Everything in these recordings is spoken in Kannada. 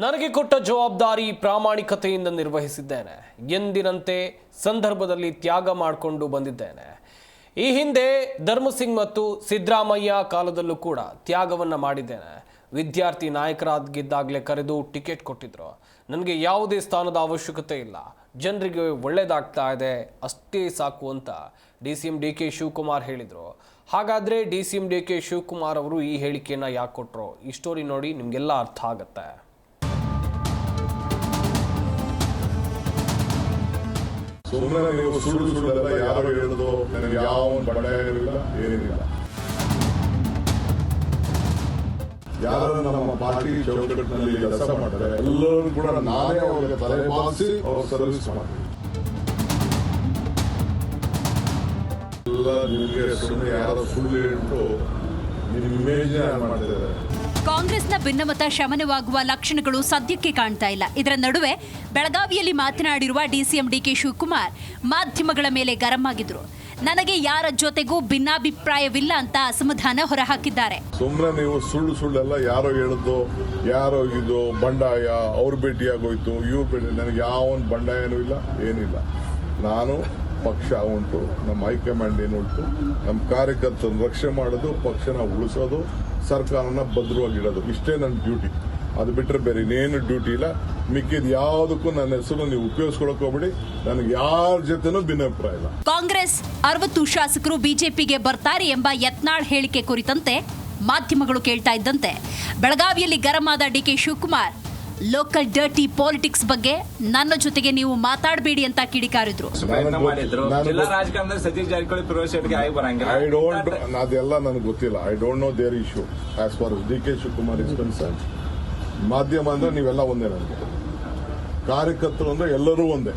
ನನಗೆ ಕೊಟ್ಟ ಜವಾಬ್ದಾರಿ ಪ್ರಾಮಾಣಿಕತೆಯಿಂದ ನಿರ್ವಹಿಸಿದ್ದೇನೆ. ಎಂದಿನಂತೆ ಸಂದರ್ಭದಲ್ಲಿ ತ್ಯಾಗ ಮಾಡಿಕೊಂಡು ಬಂದಿದ್ದೇನೆ. ಈ ಹಿಂದೆ ಧರ್ಮಸಿಂಗ್ ಮತ್ತು ಸಿದ್ದರಾಮಯ್ಯ ಕಾಲದಲ್ಲೂ ಕೂಡ ತ್ಯಾಗವನ್ನು ಮಾಡಿದ್ದೇನೆ. ವಿದ್ಯಾರ್ಥಿ ನಾಯಕರಾಗಿದ್ದಾಗಲೇ ಕರೆದು ಟಿಕೆಟ್ ಕೊಟ್ಟಿದ್ರು. ನನಗೆ ಯಾವುದೇ ಸ್ಥಾನದ ಅವಶ್ಯಕತೆ ಇಲ್ಲ. ಜನರಿಗೆ ಒಳ್ಳೇದಾಗ್ತಾ ಇದೆ, ಅಷ್ಟೇ ಸಾಕು ಅಂತ D C M D K Shivakumar ಹೇಳಿದರು. ಹಾಗಾದರೆ D C M D K Shivakumar ಅವರು ಈ ಹೇಳಿಕೆಯನ್ನು ಯಾಕೆ ಕೊಟ್ಟರು ಈ ಸ್ಟೋರಿ ನೋಡಿ ನಿಮಗೆಲ್ಲ ಅರ್ಥ ಆಗುತ್ತೆ. ಸುಮ್ಮನೆ ನೀವು ಸುಳ್ಳು ಸುಳ್ಳೆಲ್ಲ, ಯಾರು ಹೇಳುದು ನನಗೆ ಯಾವ ಬಡಾಯವಿಲ್ಲ, ಏನಿಲ್ಲ. ಯಾರು ನಮ್ಮ ಪಾರ್ಟಿ ಚೌಕಟ್ಟಿನಲ್ಲಿ ಕೆಲಸ ಮಾಡ್ತಾರೆ, ಎಲ್ಲರೂ ಕೂಡ ನಾನೇ ಅವರಿಗೆ ತಲೆ ಅವ್ರ ಸರ್ವಿಸ್ ಮಾಡ್ತೀನಿ ಎಲ್ಲ ನಿಮಗೆ ಸುಮ್ಮನೆ ಯಾರು ಸುಳ್ಳು ಹೇಳ್ಬಿಟ್ಟು ನಿಮ್ಮ ಇಮೇಜ್ ಮಾಡ್ತಿದ್ದಾರೆ ಕಾಂಗ್ರೆಸ್ನ ಭಿನ್ನಮತ ಶಮನವಾಗುವ ಲಕ್ಷಣಗಳು ಸದ್ಯಕ್ಕೆ ಕಾಣ್ತಾ ಇಲ್ಲ. ಇದರ ನಡುವೆ ಬೆಳಗಾವಿಯಲ್ಲಿ ಮಾತನಾಡಿರುವ ಡಿಸಿಎಂ ಡಿಕೆ ಶಿವಕುಮಾರ್ ಮಾಧ್ಯಮಗಳ ಮೇಲೆ ಗರಂ ಆಗಿದ್ರು. ನನಗೆ ಯಾರ ಜೊತೆಗೂ ಭಿನ್ನಾಭಿಪ್ರಾಯವಿಲ್ಲ ಅಂತ ಅಸಮಾಧಾನ ಹೊರಹಾಕಿದ್ದಾರೆ. ಸುಮ್ಮನೆ ನೀವು ಸುಳ್ಳು ಸುಳ್ಳೆಲ್ಲ ಯಾರೋ ಹೇಳಿದ್ದು, ಯಾರೋ ಇದು ಬಂಡಾಯ, ಅವ್ರ ಭೇಟಿಯಾಗೋಯ್ತು, ಇವ್ರ ಭೇಟಿ, ನನಗೆ ಯಾವನ್ ಬಂಡಾಯನೂ ಇಲ್ಲ, ಏನಿಲ್ಲ. ನಾನು ಪಕ್ಷ ಉಂಟು, ನಮ್ಮ ಹೈಕಮಾಂಡ್ ಏನು ಉಂಟು, ನಮ್ಮ ಕಾರ್ಯಕರ್ತರನ್ನು ರಕ್ಷಣೆ ಮಾಡೋದು, ಪಕ್ಷನ ಉಳಿಸೋದು ಸರ್ಕಾರನ ಭದ್ರವಾಗಿಡೋದು. ಇಷ್ಟೇ ನನ್ನ ಡ್ಯೂಟಿ ಅದು ಬಿಟ್ಟರೆ ಬೇರೆ ಇನ್ನೇನು ಡ್ಯೂಟಿ ಇಲ್ಲ. ಮಿಕ್ಕಿದ ಯಾವುದಕ್ಕೂ ನನ್ನ ಹೆಸರು ನೀವು ಉಪಯೋಗಿಸ್ಕೊಳಕ್ ಹೋಗ್ಬೇಡಿ. ನನಗೆ ಯಾರ ಜೊತೆನೂ ಭಿನ್ನಾಭಿಪ್ರಾಯ ಇಲ್ಲ. ಕಾಂಗ್ರೆಸ್ ಅರವತ್ತು ಶಾಸಕರು ಬಿಜೆಪಿಗೆ ಬರ್ತಾರೆ ಎಂಬ ಯತ್ನಾಳ್ ಹೇಳಿಕೆ ಕುರಿತಂತೆ ಮಾಧ್ಯಮಗಳು ಕೇಳ್ತಾ ಇದ್ದಂತೆ. ಬೆಳಗಾವಿಯಲ್ಲಿ ಗರಂ ಆದ DK Shivakumar local dirty politics ಬಗ್ಗೆ ನನ್ನ ಜೊತೆಗೆ ನೀವು ಮಾತಾಡಬೇಡಿ ಅಂತ ಕಿಡಿಕಾರಿದ್ರು. ಪ್ರಯತ್ನ ಮಾಡಿದ್ರು. ನನಗೆ ಜಿಲ್ಲಾ ರಾಜಕಾರಣದಲ್ಲಿ ಸತೀಶ್ ಜಾರಕಿಹೊಳಿ ಪ್ರವೇಶಕ್ಕೆ ಆಗಿ ಬರಂಗಿಲ್ಲ. ಐ ಡೋಂಟ್ ಅದೆಲ್ಲ ನನಗೆ ಗೊತ್ತಿಲ್ಲ. I don't know there issue as far D K Shivakumar is concern ಮಾಧ್ಯಮ ಅಂದ್ರೆ ನೀವೆಲ್ಲ ಒಂದೇ ನನಗೆ. ಕಾರ್ಯಕರ್ತರು ಅಂದ್ರೆ ಎಲ್ಲರೂ ಒಂದೇ.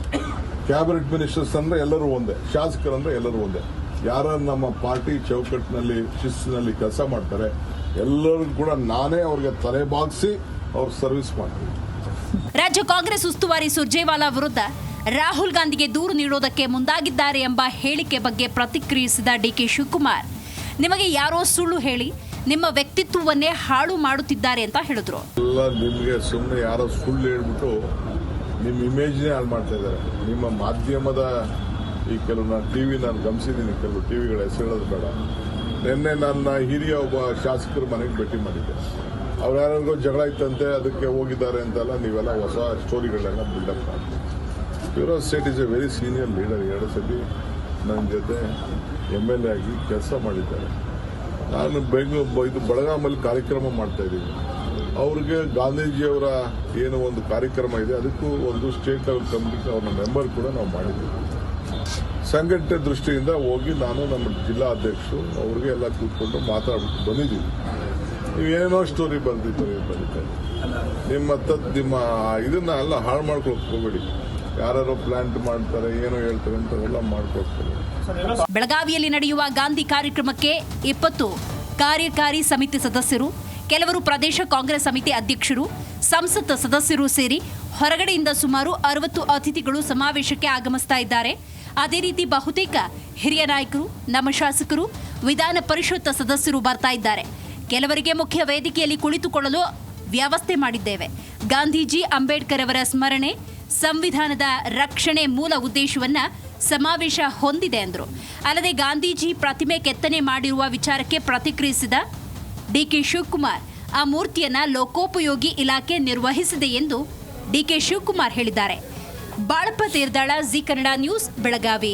ಕ್ಯಾಬಿನೆಟ್ ಮಿನಿಸ್ಟರ್ಸ್ ಅಂದ್ರೆ ಎಲ್ಲರೂ ಒಂದೇ. ಶಾಸಕರು ಅಂದ್ರೆ ಎಲ್ಲರೂ ಒಂದೇ. ಯಾರು ನಮ್ಮ ಪಾರ್ಟಿ ಚೌಕಟ್ಟಿನಲ್ಲಿ ಶಿಸ್ತಿನಲ್ಲಿ ಕೆಲಸ ಮಾಡ್ತಾರೆ ಎಲ್ಲರೂ ಕೂಡ ನಾನೇ ಅವ್ರಿಗೆ ತಲೆ ಬಾಗಿಸಿ ಅವ್ರ ಸರ್ವಿಸ್ ಮಾಡ್ತೀನಿ. ರಾಜ್ಯ ಕಾಂಗ್ರೆಸ್ ಉಸ್ತುವಾರಿ ಸುರ್ಜೇವಾಲಾ ವಿರುದ್ಧ ರಾಹುಲ್ ಗಾಂಧಿಗೆ ದೂರು ನೀಡೋದಕ್ಕೆ ಮುಂದಾಗಿದ್ದಾರೆ ಎಂಬ ಹೇಳಿಕೆ ಬಗ್ಗೆ ಪ್ರತಿಕ್ರಿಯಿಸಿದ ಡಿ ಕೆ ಶಿವಕುಮಾರ್. ನಿಮಗೆ ಯಾರೋ ಸುಳ್ಳು ಹೇಳಿ, ನಿಮ್ಮ ವ್ಯಕ್ತಿತ್ವವನ್ನೇ ಹಾಳು ಮಾಡುತ್ತಿದ್ದಾರೆ ಅಂತ ಹೇಳಿದ್ರು. ಎಲ್ಲ ನಿಮಗೆ ಸುಮ್ಮನೆ ಯಾರೋ ಸುಳ್ಳು ಹೇಳ್ಬಿಟ್ಟು ನಿಮ್ಮ ಇಮೇಜ್ನೇ ಹಾಳು ಮಾಡ್ತಾ ಇದ್ದಾರೆ. ನಿಮ್ಮ ಮಾಧ್ಯಮದ ಈ ಕೆಲವು ನಾನು ಟಿವಿ ನಾನು ಗಮನಿಸಿದ್ದೀನಿ, ಕೆಲವು ಟಿವಿಗಳ ಹೆಸರು ಹೇಳೋದು ಬೇಡ. ನಿನ್ನೆ ನನ್ನ ಹಿರಿಯ ಒಬ್ಬ ಶಾಸಕರು ಮನೆಗೆ ಭೇಟಿ ಮಾಡಿದ್ದೆ. ಅವ್ರು ಯಾರಿಗೋ ಜಗಳ ಇತ್ತಂತೆ ಅದಕ್ಕೆ ಹೋಗಿದ್ದಾರೆ ಅಂತೆಲ್ಲ, ನೀವೆಲ್ಲ ಹೊಸ ಸ್ಟೋರಿಗಳನ್ನ ಬಿಲ್ಡಪ್ ಮಾಡಿ. Yuvraj Sait is a very senior leader ಎರಡು ಸತಿ ನನ್ನ ಜೊತೆ ಎಂ ಎಲ್ ಎ ಆಗಿ ಕೆಲಸ ಮಾಡಿದ್ದಾರೆ. ನಾನು ಬೆಂಗಳೂರು ಇದು ಬೆಳಗಾಮಲ್ಲಿ ಕಾರ್ಯಕ್ರಮ ಮಾಡ್ತಾ ಇದ್ದೀನಿ. ಅವ್ರಿಗೆ ಗಾಂಧೀಜಿಯವರ ಏನು ಒಂದು ಕಾರ್ಯಕ್ರಮ ಇದೆ, ಅದಕ್ಕೂ ಒಂದು ಸ್ಟೇಟ್ ಲೆವೆಲ್ ಕಮಿಟಿಗೆ ಅವ್ರನ್ನ ಮೆಂಬರ್ ಕೂಡ ನಾವು ಮಾಡಿದ್ದೀವಿ. ಸಂಘಟನೆ ದೃಷ್ಟಿಯಿಂದ ಹೋಗಿ ನಾನು ನಮ್ಮ ಜಿಲ್ಲಾ ಅಧ್ಯಕ್ಷರು ಅವ್ರಿಗೆ ಎಲ್ಲ ಕೂತ್ಕೊಂಡು ಮಾತಾಡ್ಬಿಟ್ಟು ಬಂದಿದ್ದೀವಿ. ನೀವೇನೋ ಸ್ಟೋರಿ ಬರ್ದಿದ್ದಾರೆ ನಿಮ್ಮ ತತ್ ನಿಮ್ಮ ಇದನ್ನ ಎಲ್ಲ ಹಾಳು ಮಾಡ್ಕೊಳಕ್ ಯಾರು ಪ್ಲಾಂಟ್ ಮಾಡ್ತಾರೆ, ಏನೋ ಹೇಳ್ತಾರೆ ಅಂತ ಎಲ್ಲ ಮಾಡ್ಕೊಳ್ತಾರೆ. ಬೆಳಗಾವಿಯಲ್ಲಿ ನಡೆಯುವ ಗಾಂಧಿ ಕಾರ್ಯಕ್ರಮಕ್ಕೆ ಇಪ್ಪತ್ತು ಕಾರ್ಯಕಾರಿ ಸಮಿತಿ ಸದಸ್ಯರು, ಕೆಲವರು ಪ್ರದೇಶ ಕಾಂಗ್ರೆಸ್ ಸಮಿತಿ ಅಧ್ಯಕ್ಷರು, ಸಂಸತ್ ಸದಸ್ಯರು ಸೇರಿ ಹೊರಗಡೆಯಿಂದ ಸುಮಾರು ಅರವತ್ತು ಅತಿಥಿಗಳು ಸಮಾವೇಶಕ್ಕೆ ಆಗಮಿಸ್ತಾ ಇದ್ದಾರೆ. ಅದೇ ರೀತಿ ಬಹುತೇಕ ಹಿರಿಯ ನಾಯಕರು, ನಮ್ಮ ಶಾಸಕರು, ವಿಧಾನ ಪರಿಷತ್ ಸದಸ್ಯರು ಬರ್ತಾ ಇದ್ದಾರೆ. ಕೆಲವರಿಗೆ ಮುಖ್ಯ ವೇದಿಕೆಯಲ್ಲಿ ಕುಳಿತುಕೊಳ್ಳಲು ವ್ಯವಸ್ಥೆ ಮಾಡಿದ್ದೇವೆ. ಗಾಂಧೀಜಿ ಅಂಬೇಡ್ಕರ್ ಅವರ ಸ್ಮರಣೆ, ಸಂವಿಧಾನದ ರಕ್ಷಣೆ ಮೂಲ ಉದ್ದೇಶವನ್ನ ಸಮಾವೇಶ ಹೊಂದಿದೆ ಎಂದರು ಅಲ್ಲದೆ ಗಾಂಧೀಜಿ ಪ್ರತಿಮೆ ಕೆತ್ತನೆ ಮಾಡಿರುವ ವಿಚಾರಕ್ಕೆ ಪ್ರತಿಕ್ರಿಯಿಸಿದ ಡಿಕೆ ಶಿವಕುಮಾರ್, ಆ ಮೂರ್ತಿಯನ್ನ ಲೋಕೋಪಯೋಗಿ ಇಲಾಖೆ ನಿರ್ವಹಿಸಿದೆ ಎಂದು ಡಿಕೆ ಶಿವಕುಮಾರ್ ಹೇಳಿದ್ದಾರೆ. Balappa Tirdal, Zee Kannada news, Belagavi.